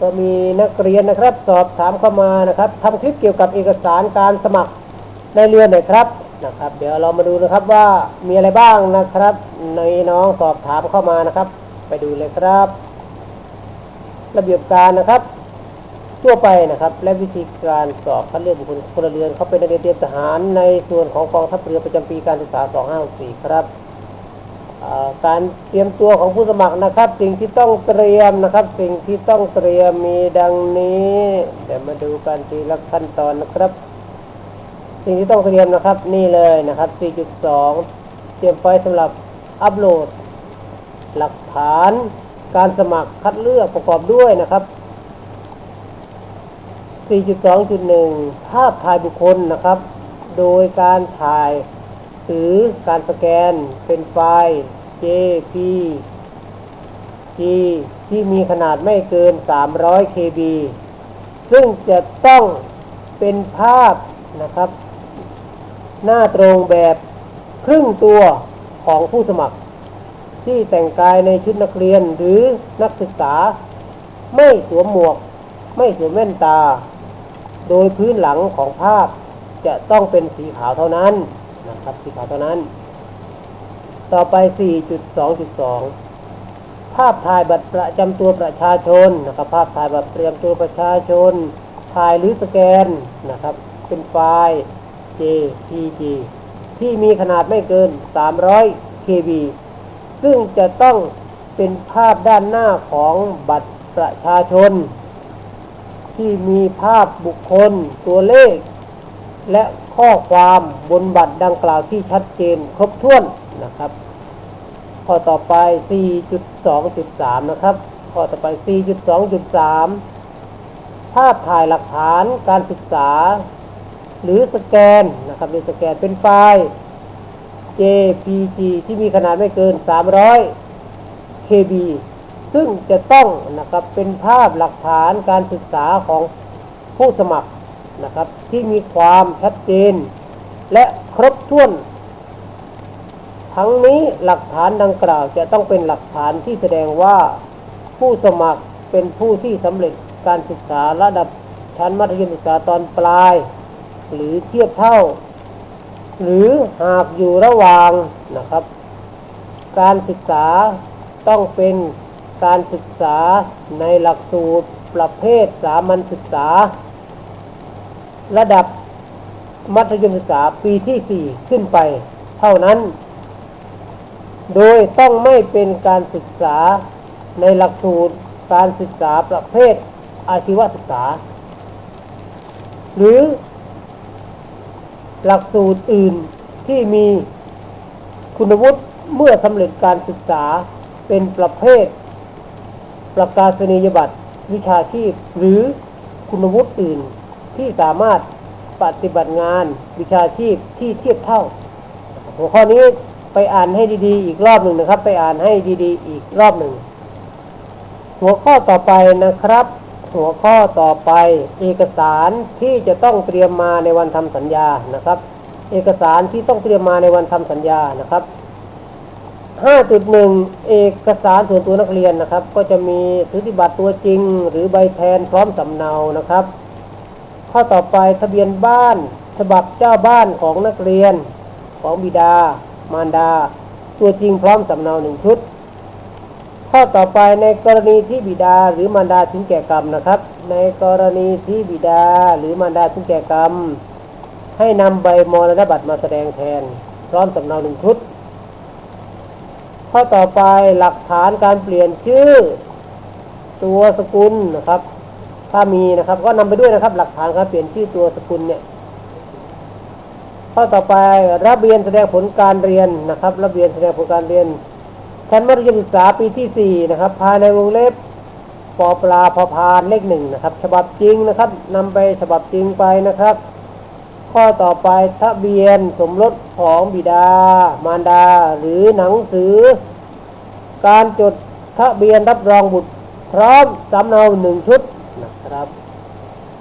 ก็มีนักเรียนนะครับสอบถามเข้ามานะครับทำคลิปเกี่ยวกับเอกสารการสมัครในเรียนหน่อยครับนะครับ เดี๋ยวเรามาดูนะครับว่ามีอะไรบ้างนะครับ ในน้องสอบถามเข้ามานะครับ ไปดูเลยครับ ระเบียบการนะครับทั่วไปนะครับ และวิธีการสอบคัดเลือกบุคคลพลเรือนเขาเป็นนักเรียนเตรียมทหารในส่วนของกองทัพเรือประจำปีการศึกษา 2564 ครับ การเตรียมตัวของผู้สมัครนะครับ สิ่งที่ต้องเตรียมนะครับ สิ่งที่ต้องเตรียมมีดังนี้เดี๋ยวมาดูกันทีละขั้นตอนนะครับ สิ่งที่ต้องเตรียมนะครับนี่เลยนะครับ 4.2 เตรียมไฟล์สำหรับอัปโหลด หลักฐานการสมัครคัดเลือกประกอบด้วยนะครับ 4.2.1 ภาพถ่ายบุคคลนะครับ โดยการถ่ายหรือการสแกนเป็นไฟล์ JPG ที่มีขนาดไม่เกิน 300 KB ซึ่งจะต้องเป็นภาพนะครับ หน้าตรงแบบครึ่งตัวของผู้สมัคร ที่แต่งกายในชุดนักเรียนหรือนักศึกษา ไม่สวมหมวก ไม่สวมแว่นตา โดยพื้นหลังของภาพจะต้องเป็นสีขาวเท่านั้นนะครับสีขาวเท่านั้น ต่อไป 4.2.2 ภาพถ่ายบัตรประจำตัวประชาชนนะครับ ภาพถ่ายบัตรประจำตัวประชาชน ถ่ายหรือสแกนนะครับ เป็นไฟล์ JPG ที่มีขนาดไม่เกิน 300 KB ซึ่งจะต้องเป็นภาพด้านหน้าของบัตรประชาชน ที่มีภาพบุคคลตัวเลข และข้อความบนบัตรดังกล่าวที่ชัดเจนครบถ้วนนะครับ ข้อต่อไป 4.2.3 นะครับ ข้อต่อไป 4.2.3 ภาพถ่ายหลักฐานการศึกษา หรือสแกนนะครับหรือสแกนเป็นไฟล์ JPG ที่มีขนาดไม่เกิน 300 KB ซึ่งจะต้องนะครับเป็นภาพหลักฐานการศึกษาของผู้สมัครนะครับที่มีความชัดเจน และครบถ้วน ทั้งนี้หลักฐานดังกล่าวจะต้องเป็นหลักฐานที่แสดงว่าผู้สมัครเป็นผู้ที่สำเร็จการศึกษาระดับชั้นมัธยมศึกษาตอนปลาย หรือเทียบเท่า หรือหากอยู่ระหว่างนะครับ การศึกษาต้องเป็นการศึกษาในหลักสูตรประเภทสามัญศึกษา ระดับมัธยมศึกษาปีที่ 4 ขึ้นไป เท่านั้น โดยต้องไม่เป็นการศึกษาในหลักสูตรการศึกษาประเภทอาชีวศึกษา หรือหลักสูตรอื่นที่มีคุณวุฒิเมื่อสำเร็จการศึกษาเป็นประเภท ประกาศนียบัตรวิชาชีพ หรือคุณวุฒิอื่นที่สามารถปฏิบัติงานวิชาชีพที่เทียบเท่า หัวข้อนี้ ไปอ่านให้ดีๆ อีกรอบหนึ่งนะครับ ไปอ่านให้ดีๆ อีกรอบหนึ่ง หัวข้อต่อไปนะครับ หัวข้อต่อไปเอกสารที่จะต้องเตรียมมาในวันทำสัญญานะครับ เอกสารที่ต้องเตรียมมาในวันทำสัญญานะครับ 5.1 เอกสารส่วนตัวนักเรียนนะครับ ก็จะมีสุติบัตรตัวจริง หรือใบแทนพร้อมสำเนานะครับ ข้อต่อไปทะเบียนบ้านฉบับเจ้าบ้านของนักเรียนของบิดา มารดา ตัวจริงพร้อมสำเนาหนึ่งชุด ข้อต่อไปในกรณีที่บิดาหรือมารดาถึงแก่กรรมนะครับ ในกรณีที่บิดาหรือมารดาถึงแก่กรรม ให้นำใบมรณบัตรมาแสดงแทน พร้อมสำเนาหนึ่งชุด ข้อต่อไปหลักฐานการเปลี่ยนชื่อ ตัวสกุลนะครับ ถ้ามีนะครับก็นำไปด้วยนะครับ หลักฐานการเปลี่ยนชื่อตัวสกุลเนี่ย ข้อต่อไป ระเบียนแสดงผลการเรียนนะครับ ระเบียนแสดงผลการเรียน ชั้นมัธยมศึกษาปีที่4นะครับภายในวงเล็บปอปลาพอพานเลขหนึ่งนะครับ ฉบับจริงนะครับนำไปฉบับจริงไปนะครับ ข้อต่อไปทะเบียนสมรสของบิดา มารดา หรือหนังสือ การจดทะเบียนรับรองบุตร พร้อมสำเนาหนึ่งชุดนะครับ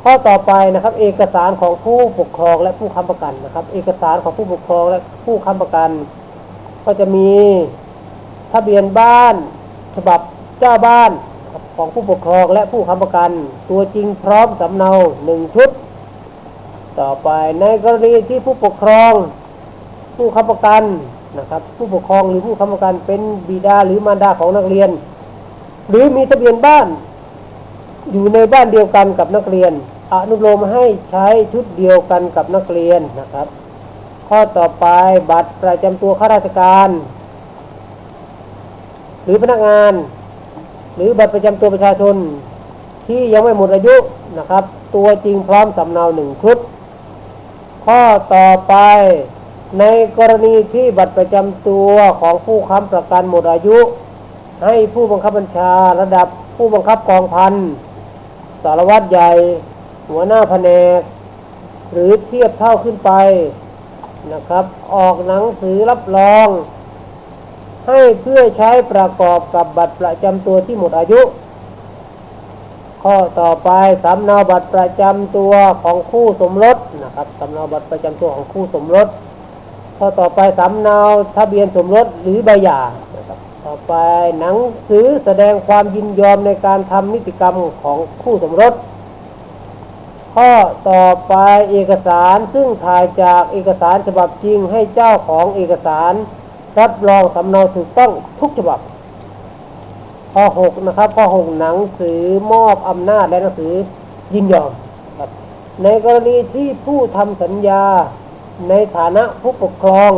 ข้อต่อไปนะครับ เอกสารของผู้ปกครองและผู้ค้ำประกันนะครับ เอกสารของผู้ปกครองและผู้ค้ำประกัน ก็จะมีทะเบียนบ้าน ฉบับเจ้าบ้านของผู้ปกครองและผู้ค้ำประกัน ตัวจริงพร้อมสำเนาหนึ่งชุด ต่อไปในกรณีที่ผู้ปกครอง ผู้ค้ำประกันนะครับ ผู้ปกครองหรือผู้ค้ำประกันเป็นบิดาหรือมารดาของนักเรียน หรือมีทะเบียนบ้าน อยู่ในบ้านเดียวกันกับนักเรียน อนุโลมให้ใช้ชุดเดียวกันกับนักเรียนนะครับ ข้อต่อไปบัตรประจำตัวข้าราชการ หรือพนักงาน หรือบัตรประจำตัวประชาชนที่ยังไม่หมดอายุนะครับ ตัวจริงพร้อมสำเนาหนึ่งชุด ข้อต่อไปในกรณีที่บัตรประจำตัวของผู้ค้ำประกันหมดอายุ ให้ผู้บังคับบัญชาระดับผู้บังคับกองพัน สารวัตรใหญ่ หัวหน้าแผนก หรือเทียบเท่าขึ้นไปนะครับ ออกหนังสือรับรอง ให้เพื่อใช้ประกอบกับบัตรประจำตัวที่หมดอายุ ข้อต่อไปสำเนาบัตรประจำตัวของคู่สมรสนะครับสำเนาบัตรประจำตัวของคู่สมรส ข้อต่อไปสำเนาทะเบียนสมรสหรือใบหย่า ต่อไปหนังสือแสดงความยินยอมในการทำนิติกรรมของคู่สมรส ข้อต่อไปเอกสารซึ่งถ่ายจากเอกสารฉบับจริงให้เจ้าของเอกสารรับรองสำเนาถูกต้องทุกฉบับ ข้อ 6 นะครับข้อ 6 หนังสือมอบอำนาจและหนังสือยินยอม ในกรณีที่ผู้ทำสัญญาในฐานะผู้ปกครอง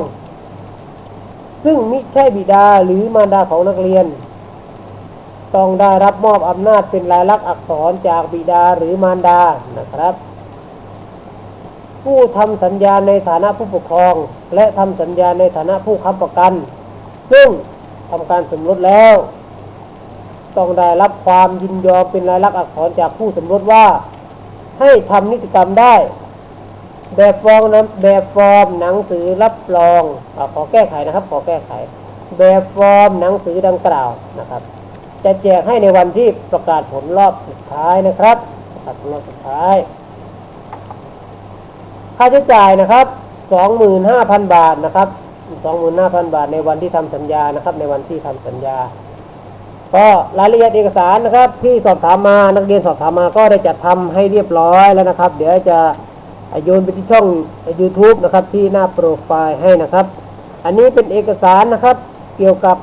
ซึ่งมิใช่บิดาหรือมารดาของนักเรียน ต้องได้รับมอบอำนาจเป็นลายลักษณ์อักษรจากบิดาหรือมารดานะครับ ผู้ทำสัญญาในฐานะผู้ปกครอง และทำสัญญาในฐานะผู้ค้ำประกัน ซึ่งทำการสมรสแล้ว ต้องได้รับความยินยอมเป็นลายลักษณ์อักษรจากผู้สมรสว่า ให้ทำนิติกรรมได้ แบบฟอร์มนะแบบฟอร์มหนังสือรับรองอขอแก้ไขนะครับ ขอแก้ไข แบบฟอร์มหนังสือดังกล่าวนะครับ จะแจกให้ในวันที่ประกาศผลรอบสุดท้ายนะครับประกาศผลรอบสุดท้าย ค่าใช้จ่ายนะครับ 25,000 บาทนะครับ 25,000 บาทในวันที่ทำสัญญานะครับ ในวันที่ทำสัญญาก็รายละเอียดเอกสารนะครับ ที่สอบถามมานักเรียนสอบถามมาก็ได้จัดทำให้เรียบร้อยแล้วนะครับ เดี๋ยวจะ โยนไปที่ช่อง YouTube นะครับที่หน้าโปรไฟล์ให้นะครับ อันนี้เป็นเอกสารนะครับ เกี่ยวกับ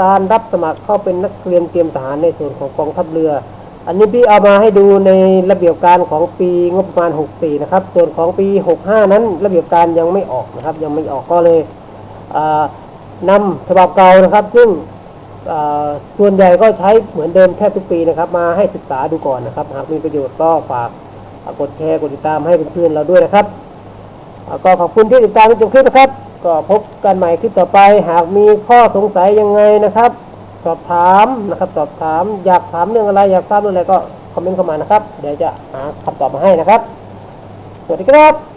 การรับสมัครเข้าเป็นนักเรียนเตรียมทหารในส่วนของกองทัพเรือ อันนี้พี่เอามาให้ดูในระเบียบการของปีงบประมาณ 64 นะครับ ส่วนของปี 65 นั้นระเบียบการยังไม่ออกนะครับ ยังไม่ออกก็เลยนำฉบับเก่านะครับ ซึ่งส่วนใหญ่ก็ใช้เหมือนเดิมแค่ทุกปีนะครับ มาให้ศึกษาดูก่อนนะครับ หากมีประโยชน์ก็ฝาก กดแชร์กดติดตามให้เพื่อนๆเราด้วยนะครับก็ขอบคุณที่ติดตามจนคลิปนะครับ ก็พบกันใหม่คลิปต่อไป หากมีข้อสงสัยยังไงนะครับ สอบถามนะครับ สอบถามอยากถามเรื่องอะไรอยากทราบเรื่องอะไรก็คอมเมนต์เข้ามานะครับ เดี๋ยวจะหาคำตอบมาให้นะครับ สวัสดีครับ